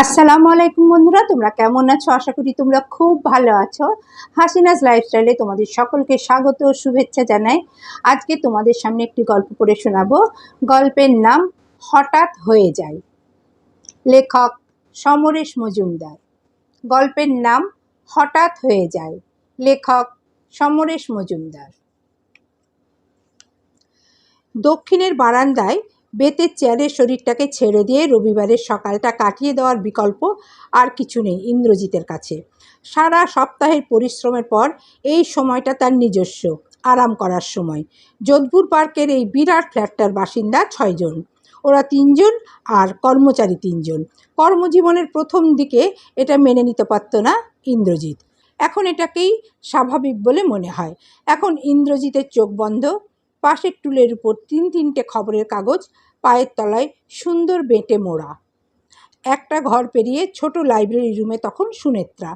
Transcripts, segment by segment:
আসসালামু আলাইকুম বন্ধুরা, তোমরা কেমন আছো? আশা করি তোমরা খুব ভালো আছো। হাসিনাস লাইফস্টাইলে তোমাদের সকলকে স্বাগত ও শুভেচ্ছা জানাই। আজকে তোমাদের সামনে একটি গল্প পড়ে শোনাবো। গল্পের নাম হঠাৎ হয়ে যায়। লেখক সমরেশ মজুমদার। গল্পের নাম হঠাৎ হয়ে যায়। লেখক সমরেশ মজুমদার। দক্ষিণের বারান্দায় বেতের চেয়ারে শরীরটাকে ছেড়ে দিয়ে রবিবারের সকালটা কাটিয়ে দেওয়ার বিকল্প আর কিছু নেই ইন্দ্রজিতের কাছে। সারা সপ্তাহের পরিশ্রমের পর এই সময়টা তার নিজস্ব, আরাম করার সময়। যোধপুর পার্কের এই বিরাট ফ্ল্যাটটার বাসিন্দা ছয়জন ওরা তিনজন আর কর্মচারী তিনজন কর্মজীবনের প্রথম দিকে এটা মেনে নিতে পারতো না ইন্দ্রজিৎ। এখন এটাকেই স্বাভাবিক বলে মনে হয়। এখন ইন্দ্রজিতের চোখ বন্ধ পাশের টুলের উপর তিন তিনটে খবরের কাগজ, পায়ের তলায় সুন্দর বেঁটে মোড়া। একটা ঘর পেরিয়ে ছোট লাইব্রেরি রুমে তখন সুনেত্রা।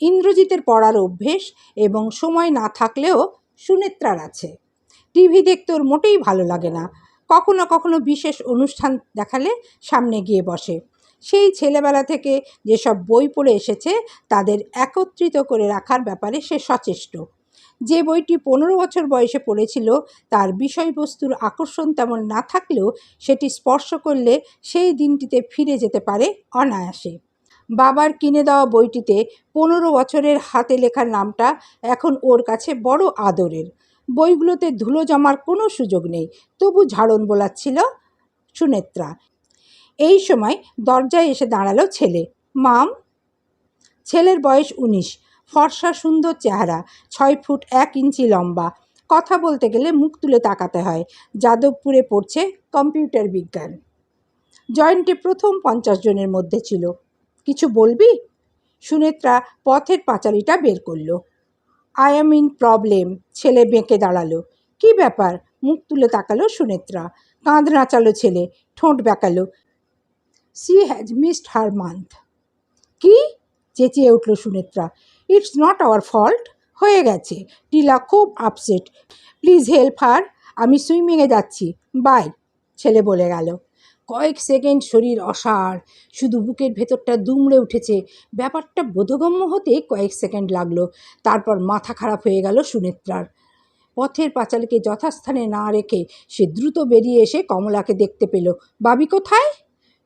ইন্দ্রজিতের পড়ার অভ্যেস এবং সময় না থাকলেও সুনেত্রার আছে। টিভি দেখতে ওর মোটেই ভালো লাগে না। কখনো কখনো বিশেষ অনুষ্ঠান দেখালে সামনে গিয়ে বসে। সেই ছেলেবেলা থেকে যেসব বই পড়ে এসেছে, তাদের একত্রিত করে রাখার ব্যাপারে সে সচেষ্ট। যে বইটি পনেরো বছর বয়সে পড়েছিল, তার বিষয়বস্তুর আকর্ষণ তেমন না থাকলেও সেটি স্পর্শ করলে সেই দিনটিতে ফিরে যেতে পারে অনায়াসে। বাবার কিনে দেওয়া বইটিতে পনেরো বছরের হাতে লেখার নামটা এখন ওর কাছে বড় আদরের। বইগুলোতে ধুলো জমার কোনো সুযোগ নেই, তবু ঝাড়ন বোলাচ্ছিল সুনেত্রা। এই সময় দরজায় এসে দাঁড়াল ছেলে। মাম? ছেলের বয়স উনিশ। ফর্সা সুন্দর চেহারা, ছয় ফুট এক ইঞ্চি লম্বা। কথা বলতে গেলে মুখ তুলে তাকাতে হয়। যাদবপুরে পড়ছে কম্পিউটার বিজ্ঞান। জয়েন্টে প্রথম পঞ্চাশ জনের মধ্যে ছিল। কিছু বলবি? সুনেত্রা পথের পাঁচালিটা বের করল। আই এম ইন প্রবলেম ছেলে বেঁকে দাঁড়াল। কি ব্যাপার? মুখ তুলে তাকালো সুনেত্রা। কাঁধ নাচালো ছেলে, ঠোঁট বেঁকালো। She has missed her month কি? চেঁচিয়ে উঠল Sunetra. It's not our fault হয়ে গেছে। টিলা খুব আপসেট প্লিজ হেল্প হার আমি সুইমিংয়ে যাচ্ছি। বাই ছেলে বলে গেল। কয়েক সেকেন্ড শরীর অসাড়। শুধু বুকের ভেতরটা দুমড়ে উঠেছে। ব্যাপারটা বোধগম্য হতে কয়েক সেকেন্ড লাগল। তারপর মাথা খারাপ হয়ে গেল সুনেত্রার। পথের পাঁচালীকে যথাস্থানে না রেখে সে দ্রুত বেরিয়ে এসে কমলাকে দেখতে পেল। বাবি কোথায়?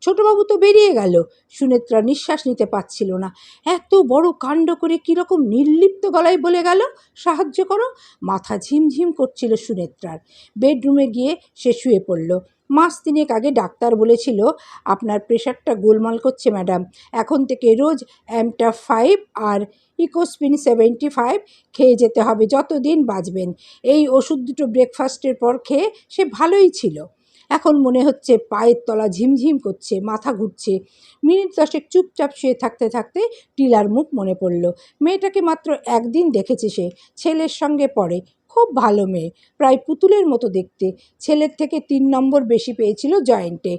ছোটবাবু তো বেরিয়ে গেল। সুনেত্রা নিঃশ্বাস নিতে পারছিল না। এত বড় কাণ্ড করে কীরকম নির্লিপ্ত গলায় বলে গেল, সাহায্য করো। মাথা ঝিমঝিম করছিল সুনেত্রার। বেডরুমে গিয়ে সে শুয়ে পড়ল। মাস তিনেক আগে ডাক্তার বলেছিল, আপনার প্রেশারটা গোলমাল করছে, ম্যাডাম। এখন থেকে রোজ অ্যামটা ফাইভ আর ইকোস্পিন সেভেন্টি ফাইভ খেয়ে যেতে হবে। যতদিন বাঁচবেন। এই ওষুধ দুটো ব্রেকফাস্টের পর খেয়ে সে ভালোই ছিল। এখন মনে হচ্ছে পায়ের তলা ঝিমঝিম করছে, মাথা ঘুরছে। মিনিট দশেক চুপচাপ শুয়ে থাকতে থাকতে টিলার মুখ মনে পড়ল। মেয়েটাকে মাত্র একদিন দেখেছে সে, ছেলের সঙ্গে পড়ে। খুব ভালো মেয়ে, প্রায় পুতুলের মতো দেখতে। ছেলের থেকে তিন নম্বর বেশি পেয়েছিল জয়েন্টে।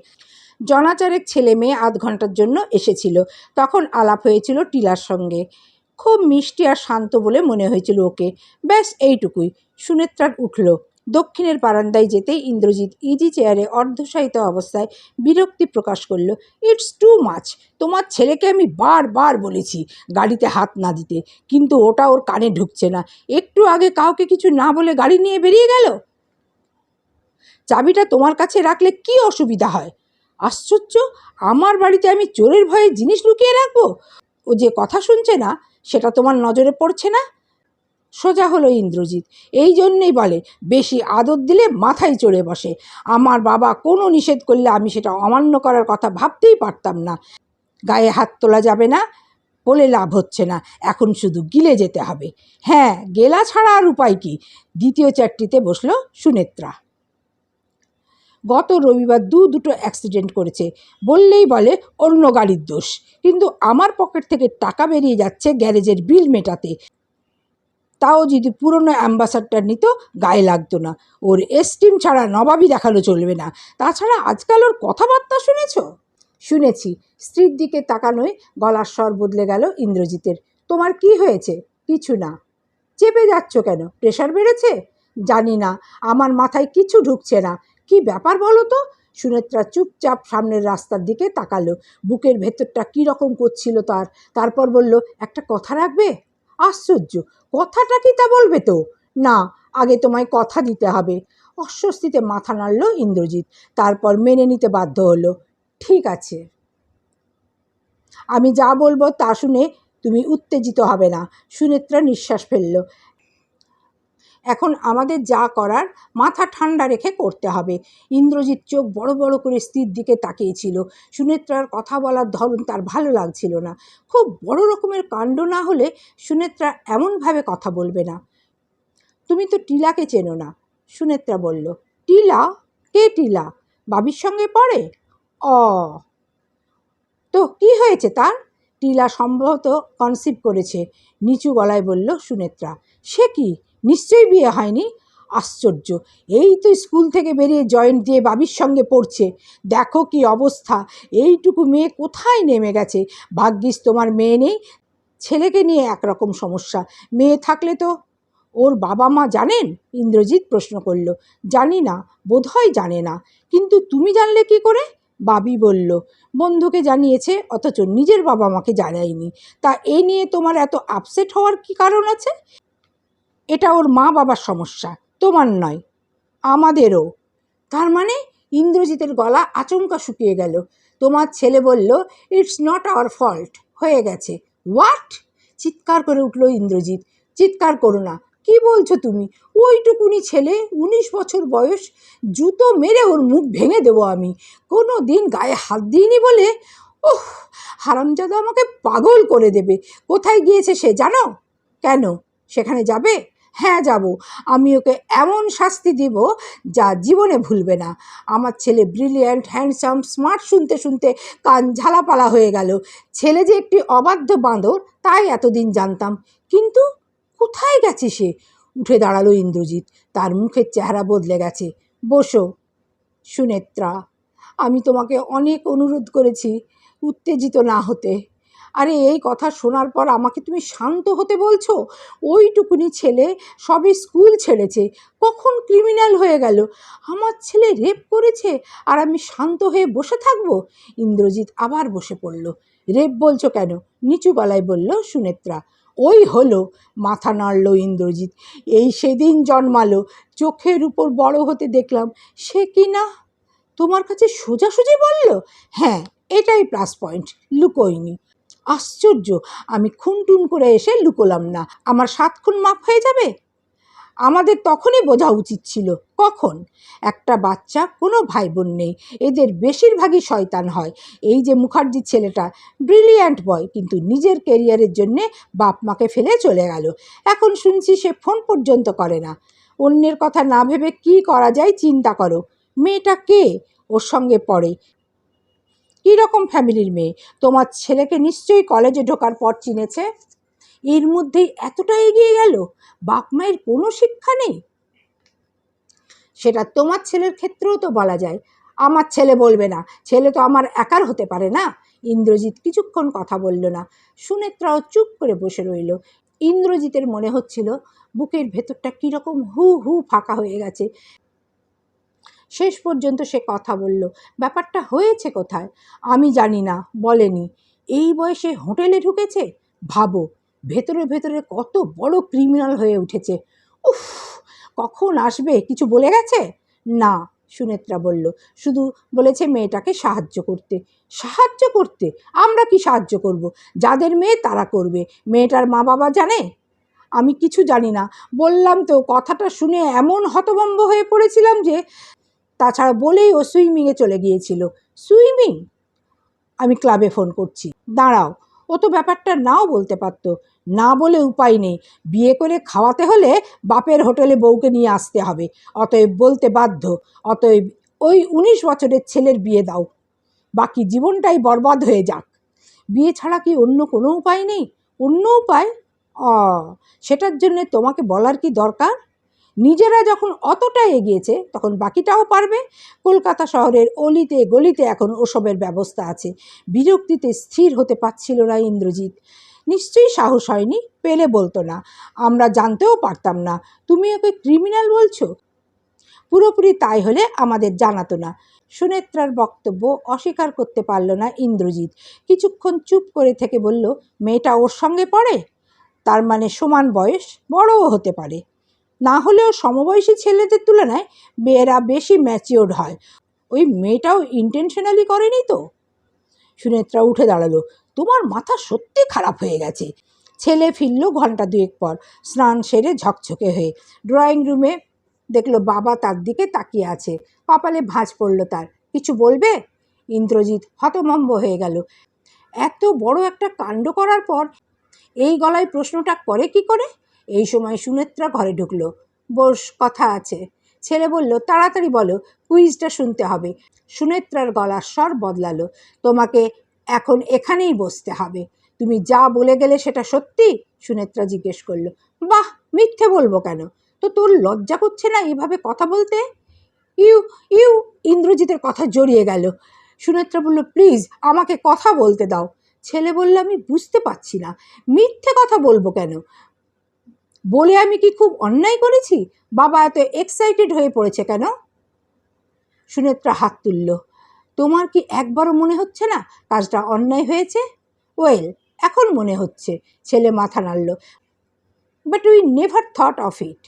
জনাচারেক ছেলে মেয়ে আধ ঘণ্টার জন্য এসেছিল। তখন আলাপ হয়েছিল টিলার সঙ্গে। খুব মিষ্টি আর শান্ত বলে মনে হয়েছিল ওকে। ব্যাস এইটুকুই। সুনেত্রার উঠল। দক্ষিণের বারান্দায় যেতেই ইন্দ্রজিৎ ইজি চেয়ারে অর্ধশায়িত অবস্থায় বিরক্তি প্রকাশ করল ইটস টু মাচ তোমার ছেলেকে আমি বারবার বলেছি গাড়িতে হাত না দিতে। কিন্তু ওটা ওর কানে ঢুকছে না। একটু আগে কাউকে কিছু না বলে গাড়ি নিয়ে বেরিয়ে গেল? চাবিটা তোমার কাছে রাখলে কি অসুবিধা হয়? আশ্চর্য! আমার বাড়িতে আমি চোরের ভয়ে জিনিস লুকিয়ে রাখব? ও যে কথা শুনছে না, সেটা তোমার নজরে পড়ছে না? সোজা হলো ইন্দ্রজিৎ। এই জন্যেই বলে, বেশি আদর দিলে মাথায় চড়ে বসে। আমার বাবা কোনো নিষেধ করলে আমি সেটা অমান্য করার কথা ভাবতেই পারতাম না। গায়ে হাত তোলা যাবে না, বলে লাভ হচ্ছে না। এখন শুধু গিলে যেতে হবে। হ্যাঁ গেলা ছাড়া আর উপায় কি? দ্বিতীয় চারটিতে বসল সুনেত্রা। গত রবিবার দু দুটো অ্যাক্সিডেন্ট করেছে। বললেই বলে, অন্য গাড়ির দোষ। কিন্তু আমার পকেট থেকে টাকা বেরিয়ে যাচ্ছে গ্যারেজের বিল মেটাতে। তাও যদি পুরনো অ্যাম্বাসাডার নিত, গায়ে লাগতো না। ওর এস্টিম ছাড়া নবাবই দেখাল চলবে না। তাছাড়া আজকাল ওর কথাবার্তা শুনেছ? শুনেছি। স্ত্রীর দিকে তাকানোয় গলার স্বর বদলে গেল ইন্দ্রজিতের। তোমার কি হয়েছে? কিছু না। চেপে যাচ্ছ কেন? প্রেশার বেড়েছে? জানি না। আমার মাথায় কিছু ঢুকছে না। কি ব্যাপার বলো তো? সুনেত্রা চুপচাপ সামনের রাস্তার দিকে তাকালো। বুকের ভেতরটা কী রকম করছিল তার? তারপর বলল, একটা কথা রাখবে? আশ্চর্য, কথাটা কি তা বলবে তো? না, আগে তোমায় কথা দিতে হবে। অস্বস্তিতে মাথা নাড়ল ইন্দ্রজিৎ, তারপর মেনে নিতে বাধ্য হলো। ঠিক আছে। আমি যা বলব তা শুনে তুমি উত্তেজিত হবে না। সুনেত্রা নিঃশ্বাস ফেলল। এখন আমাদের যা করার মাথা ঠান্ডা রেখে করতে হবে। ইন্দ্রজিৎ চোখ বড় বড় করে স্ত্রীর দিকে তাকিয়েছিল। সুনেত্রার কথা বলার ধরন তার ভালো লাগছিল না। খুব বড় রকমের কাণ্ড না হলে সুনেত্রা এমনভাবে কথা বলবে না। তুমি তো টিলাকে চেনো না সুনেত্রা বলল। টিলা? কে টিলা? বাবির সঙ্গে পড়ে? অ। তো কি হয়েছে তার? টিলা সম্ভবত কনসিভ করেছে নিচু গলায় বলল সুনেত্রা। সে কি? নিশ্চয়ই বিয়ে হয়নি। আশ্চর্য। এই তো স্কুল থেকে বেরিয়ে জয়েন্ট দিয়ে বাবির সঙ্গে পড়ছে। দেখো কি অবস্থা। এইটুকু মেয়ে কোথায় নেমে গেছে? ভাগ্যিস তোমার মেয়ে নেই। ছেলেকে নিয়ে একরকম সমস্যা। মেয়ে থাকলে তো ওর বাবা মা জানেন? ইন্দ্রজিৎ প্রশ্ন করল। জানি না, বোধহয় জানে না। কিন্তু তুমি জানলে কি করে? বাবি বলল, বন্ধুকে জানিয়েছে, অথচ নিজের বাবা মাকে জানায়নি। তা এ নিয়ে তোমার এত আপসেট হওয়ার কি কারণ আছে? এটা ওর মা বাবার সমস্যা, তোমার নয়, আমাদেরও। তার মানে ইন্দ্রজিতের গলা আচমকা শুকিয়ে গেল। তোমার ছেলে বলল ইটস নট আওয়ার ফল্ট হয়ে গেছে। হোয়াট চিৎকার করে উঠল ইন্দ্রজিৎ। চিৎকার করো না, কি বলছো তুমি? ওইটুকুনি ছেলে, উনিশ বছর বয়স, জুতো মেরে ওর মুখ ভেঙে দেবো আমি। কোনো দিন গায়ে হাত দিইনি বলে? ওহ হারামজাদা আমাকে পাগল করে দেবে। কোথায় গিয়েছে সে জানো? কেন? সেখানে যাবে? হ্যাঁ যাব। আমি ওকে এমন শাস্তি দিব যা জীবনে ভুলবে না। আমার ছেলে ব্রিলিয়ান্ট হ্যান্ডসাম স্মার্ট শুনতে শুনতে কান ঝালাপালা হয়ে গেল। ছেলে যে একটি অবাধ্য বাঁদর, তাই এতদিন জানতাম। কিন্তু কোথায় গেছে সে? উঠে দাঁড়াল ইন্দ্রজিৎ। তার মুখের চেহারা বদলে গেছে। বসো, সুনেত্রা। আমি তোমাকে অনেক অনুরোধ করেছি, উত্তেজিত না হতে। আরে, এই কথা শোনার পর আমাকে তুমি শান্ত হতে বলছো? ওইটুকুনি ছেলে সবে স্কুল ছেড়েছে। কখন ক্রিমিনাল হয়ে গেল? আমার ছেলে রেপ করেছে আর আমি শান্ত হয়ে বসে থাকব? ইন্দ্রজিৎ আবার বসে পড়ল। রেপ বলছো কেন? নিচু গলায় বলল সুনেত্রা। ওই হলো, মাথা নাড়ল ইন্দ্রজিৎ। এই সেদিন জন্মালো, চোখের উপর বড় হতে দেখলাম। সে কি না? তোমার কাছে সোজাসুজি বলল? হ্যাঁ এটাই প্লাস পয়েন্ট লুকোয়নি। আশ্চর্য, আমি খুনটুন করে এসে লুকোলাম না। আমার সাত খুন মাপ হয়ে যাবে? আমাদের তখনই বোঝা উচিত ছিল। কখন? একটা বাচ্চা, কোনো ভাই বোন নেই। এদের বেশিরভাগই শয়তান হয়। এই যে মুখার্জির ছেলেটা, ব্রিলিয়ান্ট বয়, কিন্তু নিজের কেরিয়ারের জন্যে বাপ মাকে ফেলে চলে গেল। এখন শুনছি সে ফোন পর্যন্ত করে না। অন্যের কথা না ভেবে কি করা যায় চিন্তা করো। মেয়েটা কে? ওর সঙ্গে পড়ে। কী রকম ফ্যামিলির মেয়ে? তোমার ছেলেকে নিশ্চয়ই কলেজে ঢোকার পর চিনেছে? এর মধ্যেই এতটা এগিয়ে গেল? বাপ মায়ের কোনো শিক্ষা নেই? সেটা তোমার ছেলের ক্ষেত্রেও তো বলা যায়। আমার ছেলে বলবে না, ছেলে তো আমার একার হতে পারে না। ইন্দ্রজিৎ কিছুক্ষণ কথা বলল না। সুনেত্রাও চুপ করে বসে রইল। ইন্দ্রজিতের মনে হচ্ছিল, বুকের ভেতরটা কীরকম হু হু ফাঁকা হয়ে গেছে। শেষ পর্যন্ত সে কথা বলল, ব্যাপারটা হয়েছে কোথায়? আমি জানি না, বলেনি। এই বয়সে হোটেলে ঢুকেছে? ভাবো, ভেতরে ভেতরে কত বড় ক্রিমিনাল হয়ে উঠেছে। উফ, কখন আসবে, কিছু বলে গেছে? না, সুনেত্রা বলল, শুধু বলেছে মেয়েটাকে সাহায্য করতে। সাহায্য করতে? আমরা কি সাহায্য করব? যাদের মেয়ে তারা করবে। মেয়েটার মা বাবা জানে? আমি কিছু জানি না। বললাম তো, কথাটা শুনে এমন হতভম্ব হয়ে পড়েছিলাম যে তাছাড়া বলেই ও সুইমিংয়ে চলে গিয়েছিল। সুইমিং? আমি ক্লাবে ফোন করছি। দাঁড়াও, ও তো ব্যাপারটা নাও বলতে পারতো। না বলে উপায় নেই। বিয়ে করে খাওয়াতে হলে বাপের হোটেলে বউকে নিয়ে আসতে হবে। অতএব বলতে বাধ্য। অতএব ওই উনিশ বছরের ছেলের বিয়ে দাও। বাকি জীবনটাই বরবাদ হয়ে যাক। বিয়ে ছাড়া কি অন্য কোনো উপায় নেই? অন্য উপায়? অ সেটার জন্যে তোমাকে বলার কি দরকার? নিজেরা যখন অতটা এগিয়েছে, তখন বাকিটাও পারবে। কলকাতা শহরের অলিতে গলিতে এখন ওসবের ব্যবস্থা আছে। বিরক্তিতে স্থির হতে পারছিল না ইন্দ্রজিৎ। নিশ্চয়ই সাহস হয়নি, পেলে বলতো না। আমরা জানতেও পারতাম না। তুমি ওকে ক্রিমিনাল বলছো? পুরোপুরি তাই হলে আমাদের জানাতো না। সুনেত্রার বক্তব্য অস্বীকার করতে পারল না ইন্দ্রজিৎ। কিছুক্ষণ চুপ করে থেকে বলল, মেয়েটা ওর সঙ্গে পড়ে? তার মানে সমান বয়স, বড়ও হতে পারে। না হলেও সমবয়সী ছেলেদের তুলনায় মেয়েরা বেশি ম্যাচিওর্ড হয়। ওই মেয়েটাও ইন্টেনশনালি করেনি তো? সুনেত্রা উঠে দাঁড়াল। তোমার মাথা সত্যি খারাপ হয়ে গেছে। ছেলে ফিরল ঘণ্টা দুয়েক পর, স্নান সেরে ঝকঝকে হয়ে। ড্রয়িং রুমে দেখল বাবা তার দিকে তাকিয়ে আছে। কপালে ভাঁজ পড়ল তার। কিছু বলবে? ইন্দ্রজিৎ হতমম্ব হয়ে গেল। এত বড় একটা কাণ্ড করার পর এই গলায় প্রশ্নটা করে কি করে? এই সময় সুনেত্রা ঘরে ঢুকলো। বস, কথা আছে। ছেলে বলল, তাড়াতাড়ি বলো, কুইজটা শুনতে হবে। সুনেত্রার গলার স্বর বদলালো। তোমাকে এখন এখানেই বসতে হবে। তুমি যা বলে গেলে সেটা সত্যি? সুনেত্রা জিজ্ঞেস করল। বাহ, মিথ্যে বলব কেন? তো তোর লজ্জা করছে না এভাবে কথা বলতে? ইউ ইউ, ইন্দ্রজিতের কথা জড়িয়ে গেল। সুনেত্রা বলল, প্লিজ, আমাকে কথা বলতে দাও। ছেলে বলল, আমি বুঝতে পারছি না। মিথ্যে কথা বলব কেন? বলে আমি কি খুব অন্যায় করেছি? বাবা এত এক্সাইটেড হয়ে পড়েছে কেন? সুনেত্রা হাত তুলল। তোমার কি একবারও মনে হচ্ছে না কাজটা অন্যায় হয়েছে? ওয়েল এখন মনে হচ্ছে, ছেলে মাথা নাড়ল। But we never thought of it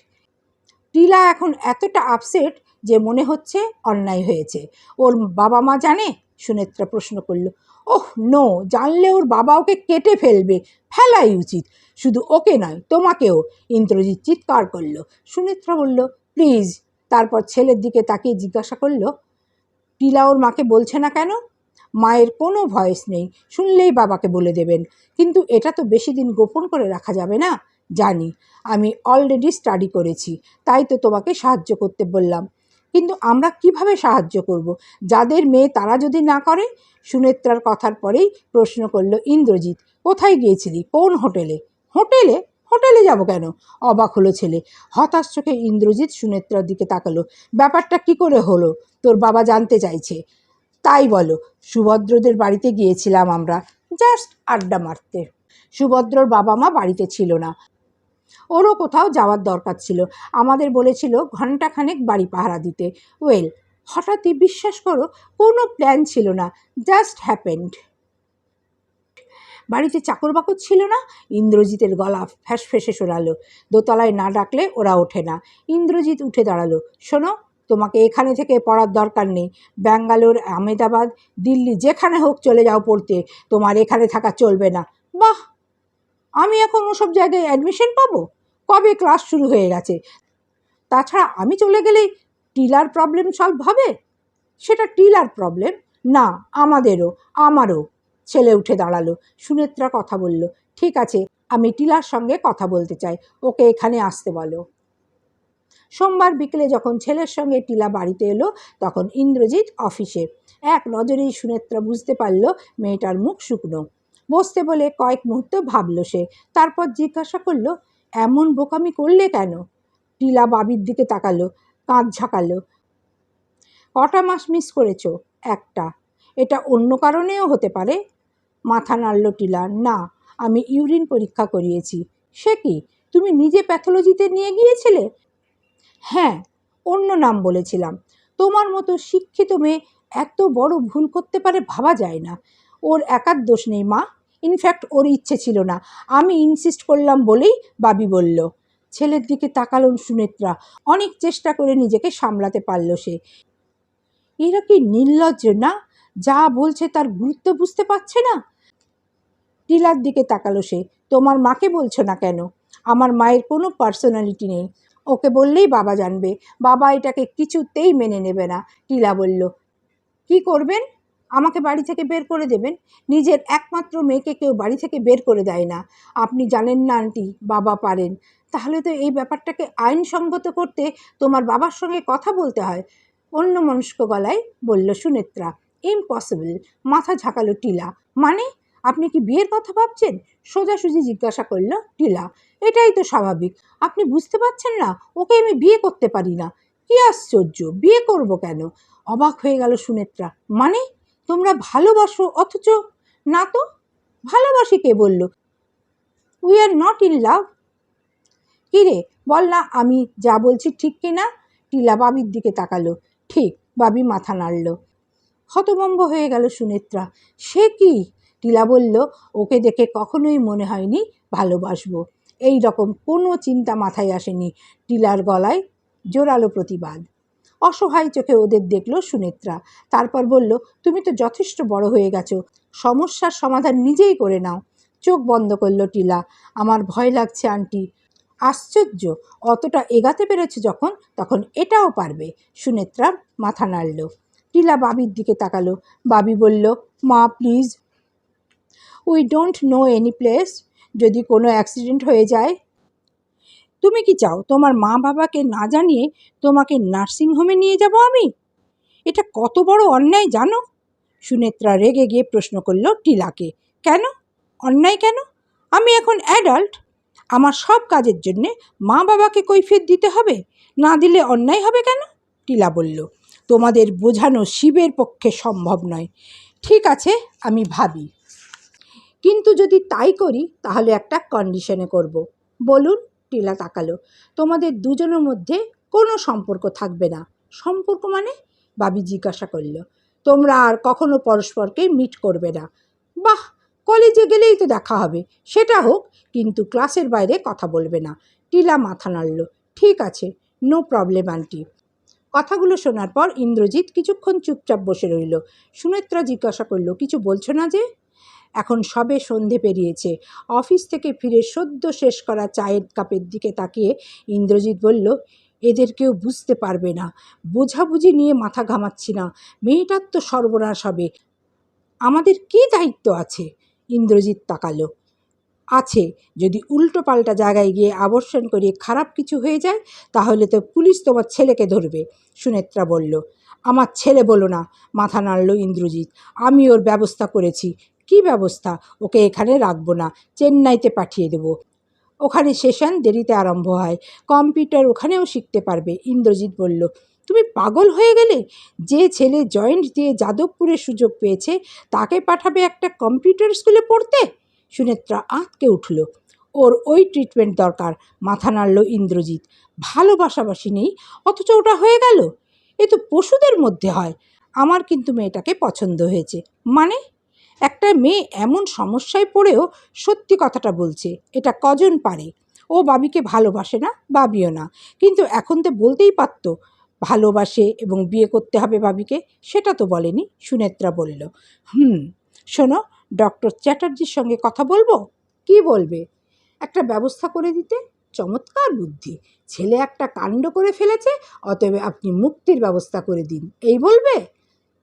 Tila এখন এতটা আপসেট যে মনে হচ্ছে অন্যায় হয়েছে। ওর বাবা মা জানে? সুনেত্রা প্রশ্ন করল। ওহ, নো, জানলে ওর বাবা ওকে কেটে ফেলবে। ফেলাই উচিত। শুধু ওকে নয়, তোমাকেও। ইন্দ্রজিৎ চিৎকার করল। সুনেত্রা বলল, প্লিজ। তারপর ছেলের দিকে তাকিয়ে জিজ্ঞাসা করল, টিলা ওর মাকে বলছে না কেন? মায়ের কোনো ভয়েস নেই। শুনলেই বাবাকে বলে দেবেন। কিন্তু এটা তো বেশি দিন গোপন করে রাখা যাবে না? জানি। আমি অলরেডি স্টাডি করেছি। তাই তো তোমাকে সাহায্য করতে বললাম। কিন্তু আমরা কীভাবে সাহায্য করব? যাদের মেয়ে তারা যদি না করে? সুনেত্রার কথার পরেই প্রশ্ন করল ইন্দ্রজিৎ, কোথায় গিয়েছিলি? কোন হোটেলে? হোটেলে? হোটেলে যাব কেন? অবাক হলো ছেলে। হতাশ চোখে ইন্দ্রজিৎ সুনেত্রার দিকে তাকালো। ব্যাপারটা কি করে হলো? তোর বাবা জানতে চাইছে। তাই বলো, সুভদ্রদের বাড়িতে গিয়েছিলাম আমরা। জাস্ট আড্ডা মারতে। সুভদ্রর বাবা মা বাড়িতে ছিল না। ওরও কোথাও যাওয়ার দরকার ছিল। আমাদের বলেছিল ঘন্টাখানেক বাড়ি পাহারা দিতে। ওয়েল, হঠাৎই বিশ্বাস করো, কোনো প্ল্যান ছিল না। Just happened. বাড়িতে চাকর বাকর ছিল না? ইন্দ্রজিতের গলা ফ্যাস ফেসে শোনালো। দোতলায় না ডাকলে ওরা ওঠে না। ইন্দ্রজিৎ উঠে দাঁড়াল। শোনো, তোমাকে এখানে থেকে পড়ার দরকার নেই। ব্যাঙ্গালোর, আহমেদাবাদ, দিল্লি, যেখানে হোক চলে যাও পড়তে। তোমার এখানে থাকা চলবে না। বাহ! আমি এখন ওসব জায়গায় অ্যাডমিশন পাবো? কবে ক্লাস শুরু হয়ে গেছে? তাছাড়া আমি চলে গেলেই টিলার প্রবলেম সলভ হবে? সেটা টিলার প্রবলেম না, আমাদেরও, আমারও। ছেলে উঠে দাঁড়াল, সুনেত্রা কথা বলল, ঠিক আছে, আমি টিলার সঙ্গে কথা বলতে চাই, ওকে এখানে আসতে বলো। সোমবার বিকেলে যখন ছেলের সঙ্গে টিলা বাড়িতে এলো, তখন ইন্দ্রজিৎ অফিসে এক নজরেই সুনেত্রা বুঝতে পারল, মেয়েটার মুখ শুকনো। বসতে বলে কয়েক মুহূর্ত ভাবলো সে। তারপর জিজ্ঞাসা করল, এমন বোকামি করলে কেন? টিলা বাবির দিকে তাকালো, কাঁধ ঝাঁকালো। কটা মাস মিস করেছ? একটা। এটা অন্য কারণেও হতে পারে? মাথা নাড়ল টিলা। না, আমি ইউরিন পরীক্ষা করিয়েছি। সে কি? তুমি নিজে প্যাথোলজিতে নিয়ে গিয়েছিলে? হ্যাঁ অন্য নাম বলেছিলাম। তোমার মতো শিক্ষিত মেয়ে এত বড় ভুল করতে পারে ভাবা যায় না। ওর একার দোষ নেই, মা। ইনফ্যাক্ট ওর ইচ্ছে ছিল না। আমি ইনসিস্ট করলাম বলেই বাবি বলল, ছেলের দিকে তাকালন সুনেত্রা। অনেক চেষ্টা করে নিজেকে সামলাতে পারল সে। এরা কি নির্লজ্জ না? যা বলছে তার গুরুত্ব বুঝতে পারছে না? টিলার দিকে তাকালো সে। তোমার মাকে বলছো না কেন? আমার মায়ের কোনো পার্সোনালিটি নেই। ওকে বললেই বাবা জানবে। বাবা এটাকে কিছুতেই মেনে নেবে না। টিলা বলল, কি করবেন? আমাকে বাড়ি থেকে বের করে দেবেন। নিজের একমাত্র মেয়েকে কেউ বাড়ি থেকে বের করে দেয় না। আপনি জানেন না আন্টি, বাবা পারেন। তাহলে তো এই ব্যাপারটাকে আইনসঙ্গত করতে তোমার বাবার সঙ্গে কথা বলতে হয়। অন্য মনস্ক গলায় বলল সুনেত্রা ইম্পসিবল মাথা ঝাঁকালো টিলা। মানে আপনি কি বিয়ের কথা ভাবছেন? সোজাসুজি জিজ্ঞাসা করল টিলা, এটাই তো স্বাভাবিক। আপনি বুঝতে পারছেন না, ওকে আমি বিয়ে করতে পারি না। কি আশ্চর্য, বিয়ে করব কেন? অবাক হয়ে গেল সুনেত্রা মানে তোমরা ভালোবাসো, অথচ না তো? ভালোবাসি কে বলল। We are not in love কিরে, বল না, আমি যা বলছি ঠিক কি না? টিলা বাবির দিকে তাকালো। ঠিক, বাবি মাথা নাড়ল। হতভম্ব হয়ে গেল সুনেত্রা। সে কি? টিলা বলল, ওকে দেখে কখনোই মনে হয়নি ভালোবাসবো। এই রকম কোনো চিন্তা মাথায় আসেনি। টিলার গলায় জোরালো প্রতিবাদ। অসহায় চোখে ওদের দেখল সুনেত্রা। তারপর বলল, তুমি তো যথেষ্ট বড় হয়ে গেছো। সমস্যার সমাধান নিজেই করে নাও। চোখ বন্ধ করল টিলা। আমার ভয় লাগছে, আন্টি। আশ্চর্য! অতটা এগাতে পেরেছে যখন, তখন এটাও পারবে! সুনেত্রা মাথা নাড়ল। টিলা বাবির দিকে তাকালো। বাবি বলল, মা, please. We don't know any place. যদি কোনো অ্যাক্সিডেন্ট হয়ে যায় তুমি কি চাও তোমার মা বাবাকে না জানিয়ে তোমাকে নার্সিংহোমে নিয়ে যাব আমি? এটা কত বড় অন্যায় জানো? সুনেত্রা রেগে গিয়ে প্রশ্ন করল টিলাকে। কেন? অন্যায় কেন? আমি এখন অ্যাডাল্ট আমার সব কাজের জন্যে মা বাবাকে কৈফিয়ত দিতে হবে? না দিলে অন্যায় হবে কেন? টিলা বলল, তোমাদের বোঝানো শিবের পক্ষে সম্ভব নয়। ঠিক আছে, আমি ভাবি। কিন্তু যদি তাই করি, তাহলে একটা কন্ডিশনে করব। বলুন। টিলা তাকালো। তোমাদের দুজনের মধ্যে কোনো সম্পর্ক থাকবে না। সম্পর্ক মানে? বাবি জিজ্ঞাসা করল। তোমরা আর কখনো পরস্পরকে মিট করবে না। বাহ! কলেজে গেলেই তো দেখা হবে। সেটা হোক, কিন্তু ক্লাসের বাইরে কথা বলবে না। টিলা মাথা নাড়ল। ঠিক আছে নো প্রবলেম আন্টি। কথাগুলো শোনার পর ইন্দ্রজিৎ কিছুক্ষণ চুপচাপ বসে রইল। সুনেত্রা জিজ্ঞাসা করল, কিছু বলছো না যে? এখন সবে সন্ধে পেরিয়েছে। অফিস থেকে ফিরে সদ্য শেষ করা চায়ের কাপের দিকে তাকিয়ে ইন্দ্রজিৎ বলল, এদের কেউ বুঝতে পারবে না। বোঝাবুঝি নিয়ে মাথা ঘামাচ্ছি না। মেয়েটার তো সর্বনাশ হবে। আমাদের কী দায়িত্ব আছে? ইন্দ্রজিৎ তাকালো। আছে। যদি উল্টো পাল্টা জায়গায় গিয়ে আবর্ষণ করে খারাপ কিছু হয়ে যায়, তাহলে তো পুলিশ তোমার ছেলেকে ধরবে, সুনেত্রা বলল। আমার ছেলে বলো না, মাথা নাড়ল ইন্দ্রজিৎ। আমি ওর ব্যবস্থা করেছি। কি ব্যবস্থা? ওকে এখানে রাখব না। চেন্নাইতে পাঠিয়ে দেবো। ওখানে সেশন দেরিতে আরম্ভ হয়। কম্পিউটার ওখানেও শিখতে পারবে, ইন্দ্রজিৎ বলল। তুমি পাগল হয়ে গেলে? যে ছেলে জয়েন্ট দিয়ে যাদবপুরে সুযোগ পেয়েছে, তাকে পাঠাবে একটা কম্পিউটার স্কুলে পড়তে? সুনেত্রা আঁতকে উঠল। ওর ওই ট্রিটমেন্ট দরকার, মাথা নাড়ল ইন্দ্রজিৎ। ভালোবাসাবাসি নেই, অথচ ওটা হয়ে গেল? এ তো পশুদের মধ্যে হয়। আমার কিন্তু মেয়েটাকে পছন্দ হয়েছে। মানে? একটা মেয়ে এমন সমস্যায় পড়েও সত্যি কথাটা বলছে, এটা কজন পারে? ও বাবিকে ভালোবাসে না, বাবিও না। কিন্তু এখন তো বলতেই পারত, ভালোবাসে এবং বিয়ে করতে হবে বাবিকে, সেটা তো বলেনি, সুনেত্রা বলল। হুম, শোনো, ডক্টর চ্যাটার্জির সঙ্গে কথা বলব? কি বলবে? একটা ব্যবস্থা করে দিতে? চমৎকার বুদ্ধি। ছেলে একটা কাণ্ড করে ফেলেছে, অতএব আপনি মুক্তির ব্যবস্থা করে দিন। এই বলবে?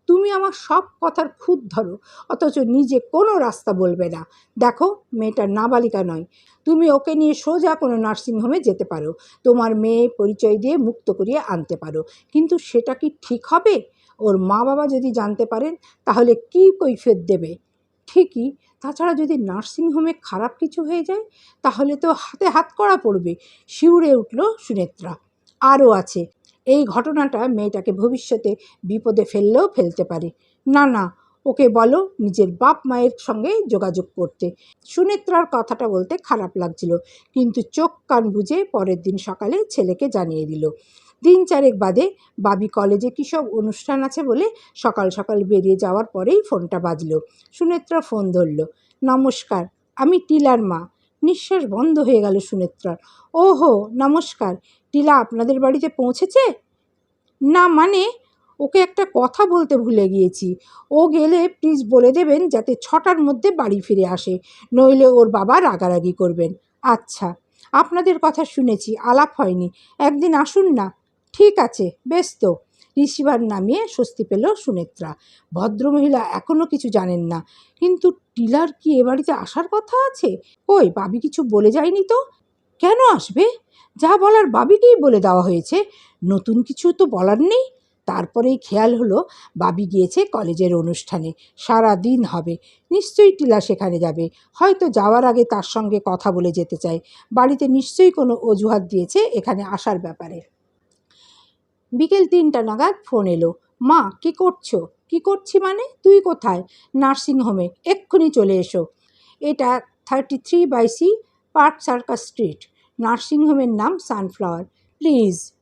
তুমি আমার সব কথার খুদ ধরো, অথচ নিজে কোনো রাস্তা বলবে না। দেখো, মেয়েটা নাবালিকা নয়। তুমি ওকে নিয়ে সোজা কোনো নার্সিংহোমে যেতে পারো। তোমার মেয়ে পরিচয় দিয়ে মুক্ত করিয়ে আনতে পারো। কিন্তু সেটা কি ঠিক হবে? ওর মা বাবা যদি জানতে পারেন, তাহলে কি কৈফিয়ত দেবে? ঠিকই, তাছাড়া যদি নার্সিংহোমে খারাপ কিছু হয়ে যায়, তাহলে তো হাতে হাত করা পড়বে, শিউরে উঠল সুনেত্রা। আরও আছে। এই ঘটনাটা মেয়েটাকে ভবিষ্যতে বিপদে ফেললেও ফেলতে পারে। না না, ওকে বলো নিজের বাপ মায়ের সঙ্গে যোগাযোগ করতে। সুনেত্রার কথাটা বলতে খারাপ লাগছিল, কিন্তু চোখ কান বুঝে পরের দিন সকালে ছেলেকে জানিয়ে দিল। দিন চারেক বাদে বাবি কলেজে কী সব অনুষ্ঠান আছে বলে সকাল সকাল বেরিয়ে যাওয়ার পরেই ফোনটা বাজলো। সুনেত্রা ফোন ধরল, নমস্কার, আমি টিলার মা। নিঃশ্বাস বন্ধ হয়ে গেল সুনেত্রার। ওহো, নমস্কার। টিলা, আপনাদের বাড়িতে পৌঁছেছে? না মানে ওকে একটা কথা বলতে ভুলে গিয়েছি। ও গেলে প্লিজ বলে দেবেন যাতে ছটার মধ্যে বাড়ি ফিরে আসে, নইলে ওর বাবা রাগারাগি করবেন। আচ্ছা আপনাদের কথা শুনেছি, আলাপ হয়নি। একদিন আসুন না। ঠিক আছে, বেশ তো। রিসিভার নামিয়ে স্বস্তি পেল সুনেত্রা। ভদ্রমহিলা এখনও কিছু জানেন না। কিন্তু টিলার কি এ বাড়িতে আসার কথা আছে? ওই বাবি কিছু বলে যায়নি তো? কেন আসবে? যা বলার বাবিকেই বলে দেওয়া হয়েছে। নতুন কিছু তো বলার নেই। তারপরেই খেয়াল হলো বাবি গিয়েছে কলেজের অনুষ্ঠানে। সারা দিন হবে। নিশ্চয়ই টিলা সেখানে যাবে। হয়তো যাওয়ার আগে তার সঙ্গে কথা বলে যেতে চায়। বাড়িতে নিশ্চয়ই কোনো অজুহাত দিয়েছে এখানে আসার ব্যাপারে। বিকেল তিনটা নাগাদ ফোন এলো। মা, কি করছ? কি করছি মানে? তুই কোথায়? নার্সিংহোমে এক্ষুনি চলে এসো। এটা thirty three by C, park circus street. নার্সিংহোমের নাম সানফ্লাওয়ার। প্লিজ।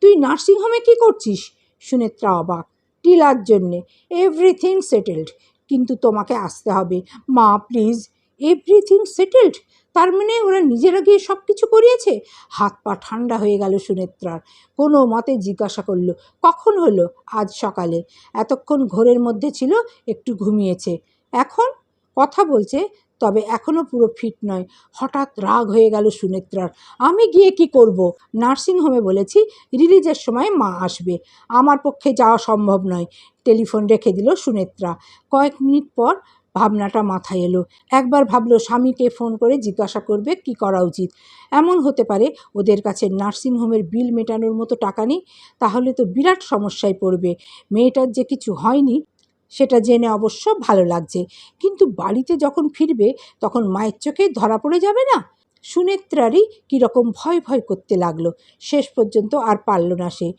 তুই নার্সিংহোমে কি করছিস? সুনেত্রা অবাক। টিলার জন্যে। Everything settled. কিন্তু তোমাকে আসতে হবে। মা, প্লিজ। Everything settled? তার মানে ওরা নিজেরা গিয়ে সব কিছু করিয়েছে? হাত পা ঠান্ডা হয়ে গেল সুনেত্রার। কোনো মতে জিজ্ঞাসা করল, কখন হলো? আজ সকালে। এতক্ষণ ঘোরের মধ্যে ছিল, একটু ঘুমিয়েছে। এখন? কথা বলছে, তবে এখনও পুরো ফিট নয়। হঠাৎ রাগ হয়ে গেল সুনেত্রার। আমি গিয়ে কি করব? নার্সিংহোমে বলেছি, রিলিজের সময় মা আসবে। আমার পক্ষে যাওয়া সম্ভব নয়, টেলিফোন রেখে দিল সুনেত্রা। কয়েক মিনিট পর ভাবনাটা মাথায় এলো। একবার ভাবলো, স্বামীকে ফোন করে জিজ্ঞাসা করবে কি করা উচিত। এমন হতে পারে ওদের কাছে নার্সিংহোমের বিল মেটানোর মতো টাকা নেই, তাহলে তো বিরাট সমস্যায় পড়বে। মেয়েটার যে কিছু হয়নি, সেটা জেনে অবশ্য ভালো লাগছে। কিন্তু বাড়িতে যখন ফিরবে, তখন মায়ের চোখে ধরা পড়ে যাবে না? সুনেত্রারই কীরকম ভয় ভয় করতে লাগল। শেষ পর্যন্ত আর পারল না সে।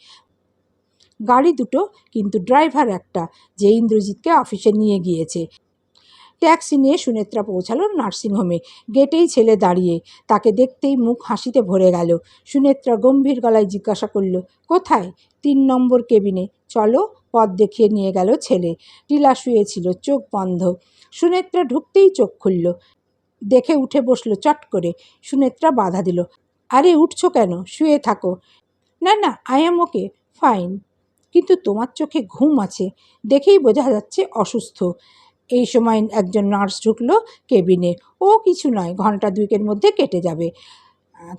গাড়ি দুটো, কিন্তু ড্রাইভার একটা, যে ইন্দ্রজিৎকে অফিসে নিয়ে গিয়েছে। ট্যাক্সি নিয়ে সুনেত্রা পৌঁছালো নার্সিংহোমে। গেটেই ছেলে দাঁড়িয়ে। তাকে দেখতেই মুখ হাসিতে ভরে গেল। সুনেত্রা গম্ভীর গলায় জিজ্ঞাসা করল, কোথায়? তিন নম্বর কেবিনে। চলো, পথ দেখিয়ে নিয়ে গেল ছেলে। টিলা শুয়েছিল, চোখ বন্ধ। সুনেত্রা ঢুকতেই চোখ খুলল। দেখে উঠে বসল চট করে। সুনেত্রা বাধা দিল, আরে, উঠছো কেন? শুয়ে থাকো। না না আই এম ওকে ফাইন কিন্তু তোমার চোখে ঘুম আছে। দেখেই বোঝা যাচ্ছে অসুস্থ। এই সময় একজন নার্স ঢুকলো কেবিনে। ও কিছু নয়, ঘণ্টা দুয়েকের মধ্যে কেটে যাবে।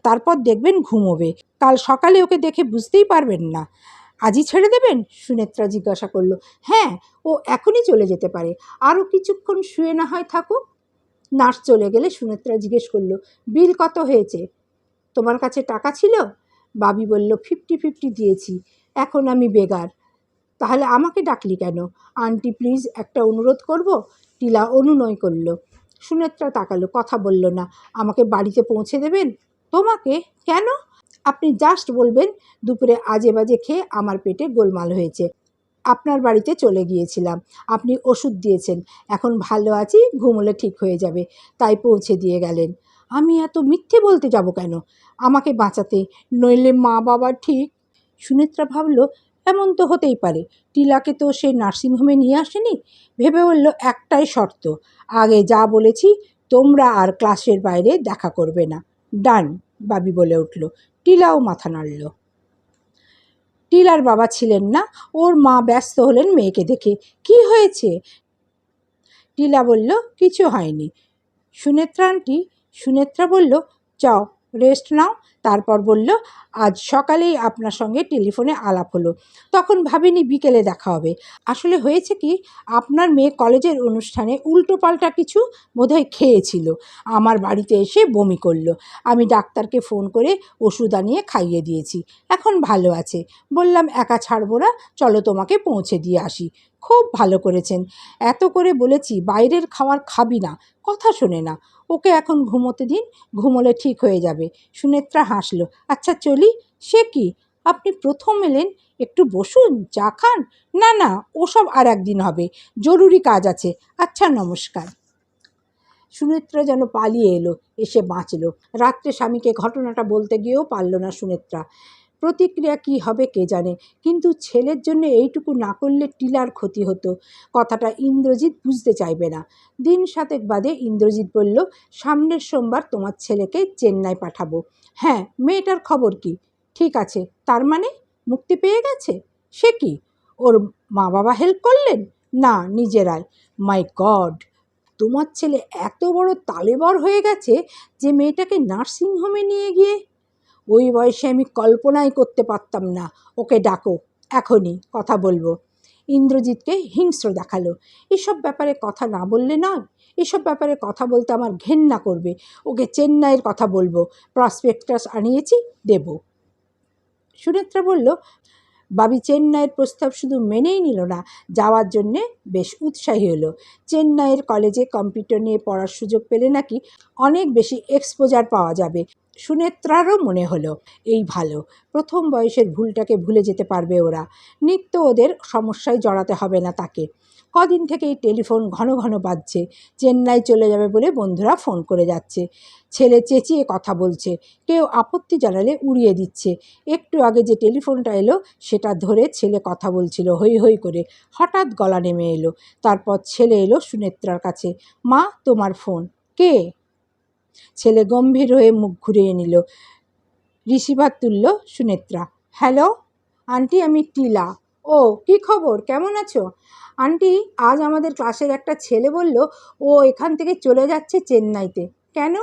তারপর দেখবেন ঘুমোবে। কাল সকালে ওকে দেখে বুঝতেই পারবেন না। আজই ছেড়ে দেবেন? সুনেত্রা জিজ্ঞাসা করল। হ্যাঁ ও এখনই চলে যেতে পারে। আরও কিছুক্ষণ শুয়ে না হয় থাকুক। নার্স চলে গেলে সুনেত্রা জিজ্ঞেস করল, বিল কত হয়েছে? তোমার কাছে টাকা ছিল? বাবি বলল, ফিফটি ফিফটি দিয়েছি। এখন আমি বেগার তাহলে আমাকে ডাকলি কেন? আন্টি প্লিজ একটা অনুরোধ করব? টিলা অনুনয় করল। সুনেত্রা তাকালো, কথা বলল না। আমাকে বাড়িতে পৌঁছে দেবেন? তোমাকে? কেন? আপনি জাস্ট বলবেন, দুপুরে আজে বাজে খেয়ে আমার পেটে গোলমাল হয়েছে। আপনার বাড়িতে চলে গিয়েছিলাম। আপনি ওষুধ দিয়েছেন। এখন ভালো আছি ঘুমোলে ঠিক হয়ে যাবে। তাই পৌঁছে দিয়ে গেলেন। আমি এত মিথ্যে বলতে যাব কেন? আমাকে বাঁচাতে নইলে মা বাবা ঠিক? সুনেত্রা ভাবলো এমন তো হতেই পারে। টিলাকে তো সে নার্সিংহোমে নিয়ে আসেনি? ভেবে বলল, একটাই শর্ত। আগে যা বলেছি, তোমরা আর ক্লাসের বাইরে দেখা করবে না। ডান, বাবি বলে উঠল। টিলাও মাথা নাড়ল। টিলার বাবা ছিলেন না, ওর মা ব্যস্ত হলেন মেয়েকে দেখে। কি হয়েছে? টিলা বলল, কিছু হয়নি। সুনেত্রা সুনেত্রা বলল, যাও। রেস্ট নাও। তারপর বলল, আজ সকালেই আপনার সঙ্গে টেলিফোনে আলাপ হলো। তখন ভাবিনি বিকেলে দেখা হবে। আসলে হয়েছে কি, আপনার মেয়ে কলেজের অনুষ্ঠানে উল্টোপাল্টা কিছু বোধহয় খেয়েছিল। আমার বাড়িতে এসে বমি করল। আমি ডাক্তারকে ফোন করে ওষুধ আনিয়ে খাইয়ে দিয়েছি। এখন ভালো আছে। বললাম, একা ছাড়বো না। চলো তোমাকে পৌঁছে দিয়ে আসি। খুব ভালো করেছেন। এত করে বলেছি, বাইরের খাবার খাবি না। কথা শোনে না। ওকে এখন ঘুমোতে দিন, ঘুমোলে ঠিক হয়ে যাবে। সুনেত্রা হাসলো আচ্ছা চলি, সে কি? আপনি প্রথম এলেন, একটু বসুন, চা খান? না না, ওসব আর একদিন হবে, জরুরি কাজ আছে। আচ্ছা নমস্কার। সুনেত্রা যেন পালিয়ে এলো, এসে বাঁচলো। রাত্রে স্বামীকে ঘটনাটা বলতে গিয়েও পারল না সুনেত্রা। প্রতিক্রিয়া কি হবে কে জানে? কিন্তু ছেলের জন্য এইটুকু না করলে টিলার ক্ষতি হতো। কথাটা ইন্দ্রজিৎ বুঝতে চাইবে না। দিন সাতেক বাদে ইন্দ্রজিৎ বলল, সামনের সোমবার তোমার ছেলেকে চেন্নাই পাঠাবো। হ্যাঁ মেয়েটার খবর কি? ঠিক আছে। তার মানে? মুক্তি পেয়ে গেছে? সে কি? ওর মা বাবা হেল্প করলেন? না নিজেরাই মাই গড তোমার ছেলে এত বড় তালেবর হয়ে গেছে যে মেয়েটাকে নার্সিংহোমে নিয়ে গিয়ে ওই বয়সে আমি কল্পনাই করতে পারতাম না। ওকে ডাকো, এখনই, কথা বলব। ইন্দ্রজিৎকে হিংস্র দেখাল। এসব ব্যাপারে কথা না বললে নয়। এসব ব্যাপারে কথা বলতে আমার ঘেন্না করবে। ওকে চেন্নাইয়ের কথা বলব। প্রসপেক্টাস আনিয়েছি, দেব। সুনেত্রা বলল, বাবি চেন্নাইয়ের প্রস্তাব শুধু মেনেই নিল না, যাওয়ার জন্যে বেশ উৎসাহী হলো। চেন্নাইয়ের কলেজে কম্পিউটার নিয়ে পড়ার সুযোগ পেলে নাকি অনেক বেশি এক্সপোজার পাওয়া যাবে। সুনেত্রারও মনে হলো, এই ভালো, প্রথম বয়সের ভুলটাকে ভুলে যেতে পারবে ওরা, নিত্য ওদের সমস্যায় জড়াতে হবে না তাকে। কদিন থেকেই টেলিফোন ঘন ঘন বাজছে, চেন্নাই চলে যাবে বলে বন্ধুরা ফোন করে যাচ্ছে। ছেলে চেঁচিয়ে কথা বলছে, কেউ আপত্তি জানালে উড়িয়ে দিচ্ছে। একটু আগে যে টেলিফোনটা এলো, সেটা ধরে ছেলে কথা বলছিল হই হই করে। হঠাৎ গলা নেমে এলো। তারপর ছেলে এলো সুনেত্রার কাছে, মা, তোমার ফোন, কে? ছেলে গম্ভীর হয়ে মুখ ঘুরিয়ে নিল। রিসিভার তুলল সুনেত্রা, হ্যালো, আন্টি আমি টিলা। ও, কি খবর? কেমন আছো? আন্টি, আজ আমাদের ক্লাসের একটা ছেলে বলল, ও এখান থেকে চলে যাচ্ছে চেন্নাইতে। কেন?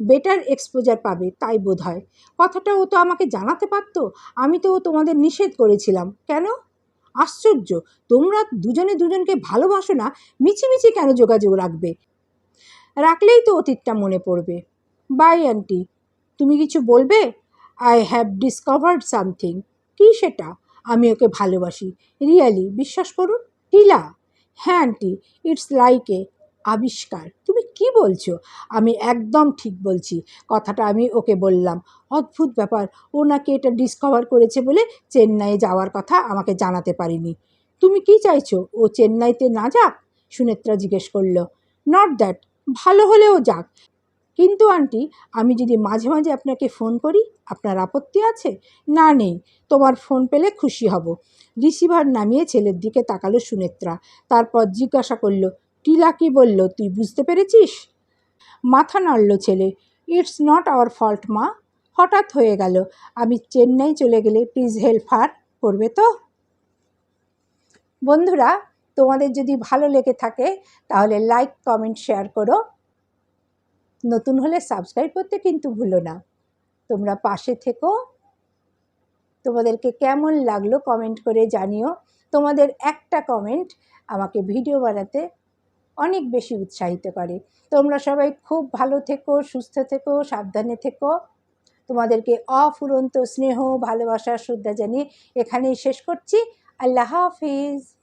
বেটার এক্সপোজার পাবে, তাই বোধ হয় কথাটা ও তো আমাকে জানাতে পারতো। আমি তো তোমাদের নিষেধ করেছিলাম। কেন? আশ্চর্য! তোমরা দুজনে দুজনকে ভালোবাসো না, মিছিমিছি কেন যোগাযোগ রাখবে? রাখলেই তো অতীতটা মনে পড়বে। বাই আন্টি তুমি কিছু বলবে? আই হ্যাভ ডিসকভার্ড সামথিং কি সেটা? আমি ওকে ভালোবাসি। রিয়ালি বিশ্বাস করুন? টিলা? হ্যাঁ আন্টি ইটস লাইক এ আবিষ্কার। তুমি কি বলছো? আমি একদম ঠিক বলছি। কথাটা আমি ওকে বললাম। অদ্ভুত ব্যাপার। ও নাকি এটা ডিসকভার করেছে বলে চেন্নাইয়ে যাওয়ার কথা আমাকে জানাতে পারিনি। তুমি কি চাইছো? ও চেন্নাইতে না যাক? সুনেত্রা জিজ্ঞেস করল। নট দ্যাট ভালো হলেও যাক। কিন্তু আন্টি, আমি যদি মাঝে মাঝে আপনাকে ফোন করি, আপনার আপত্তি আছে? না নেই, তোমার ফোন পেলে খুশি হব। রিসিভার নামিয়ে ছেলের দিকে তাকালো সুনেত্রা। তারপর জিজ্ঞাসা করল, টিলা কি বলল, তুই বুঝতে পেরেছিস? মাথা নাড়ল ছেলে ইটস নট আওয়ার ফল্ট মা। হঠাৎ হয়ে গেল। আমি চেন্নাই চলে গেলে প্লিজ হেল্প হার করবে তো? বন্ধুরা তোমাদের যদি ভালো লেগে থাকে, তাহলে লাইক কমেন্ট শেয়ার করো। নতুন হলে সাবস্ক্রাইব করতে কিন্তু ভুলো না। তোমরা পাশে থেকো। তোমাদেরকে কেমন লাগল কমেন্ট করে জানিও। তোমাদের একটা কমেন্ট আমাকে ভিডিও বানাতে অনেক বেশি উৎসাহিত করে। তোমরা সবাই খুব ভালো থেকো, সুস্থ থেকো, সাবধানে থেকো। তোমাদেরকে অফুরন্ত স্নেহ, ভালোবাসা, শ্রদ্ধা জানিয়ে এখানেই শেষ করছি। আল্লাহ হাফিজ।